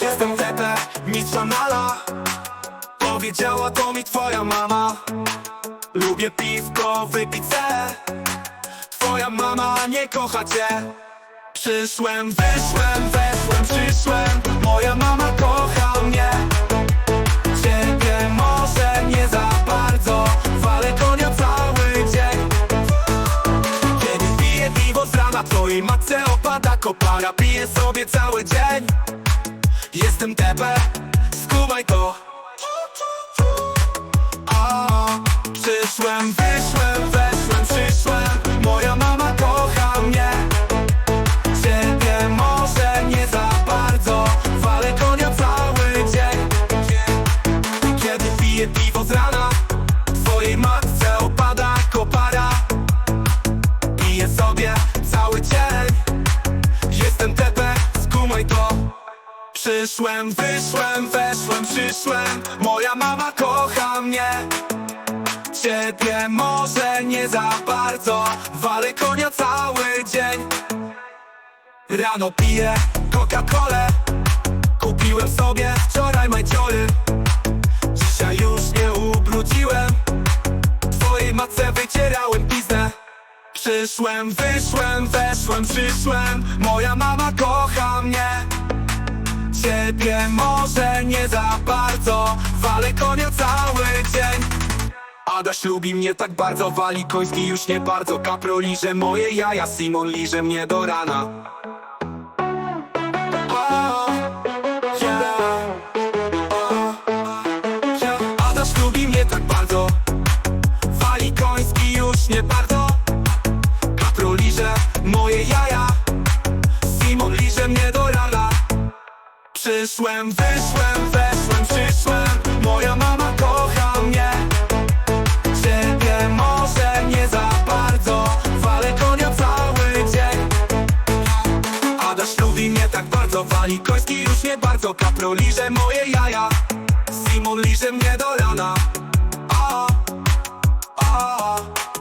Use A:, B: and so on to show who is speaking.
A: Jestem Tepe, mistrza nala. Powiedziała to mi twoja mama. Lubię piwko, wypić chcę Twoja mama nie kocha cię. Przyszłem, wyszłem, weszłem, Twojej matce opada kopara Piję sobie cały dzień. Jestem tepe, skumaj to. A, Przyszłem, wyszłem, weszłem, przyszłem. Moja mama kocha mnie. Ciebie może nie za bardzo. Walę konia cały dzień. Kiedy piję piwo z rana skumaj to. Przyszłem, wyszłem, weszłem, przyszłem. Moja mama kocha mnie. Ciebie może nie za bardzo. Walę konia cały dzień. Rano piję Coca-Colę. Kupiłem sobie wczoraj majciory Dzisiaj już nie ubrudziłem. Twojej matce wycierałem piznę. Przyszłem, wyszłem, weszłem, przyszłem. Moja mama kocha mnie Może nie za bardzo Walę konia cały dzień Adaś lubi mnie tak bardzo Wali koński już nie bardzo Kapro liże moje jaja Simon liże mnie do rana O, yeah. O, yeah. Adaś lubi mnie tak bardzo Wali koński już nie bardzo przyszłem, wyszłem, weszłem, przyszłem. Moja mama kocha mnie. Ciebie może nie za bardzo. Walę konia cały dzień. Adaś lubi mnie tak bardzo. Wali koński już nie bardzo. Kapro liże moje jaja. Simon liże mnie do rana. A, a, a.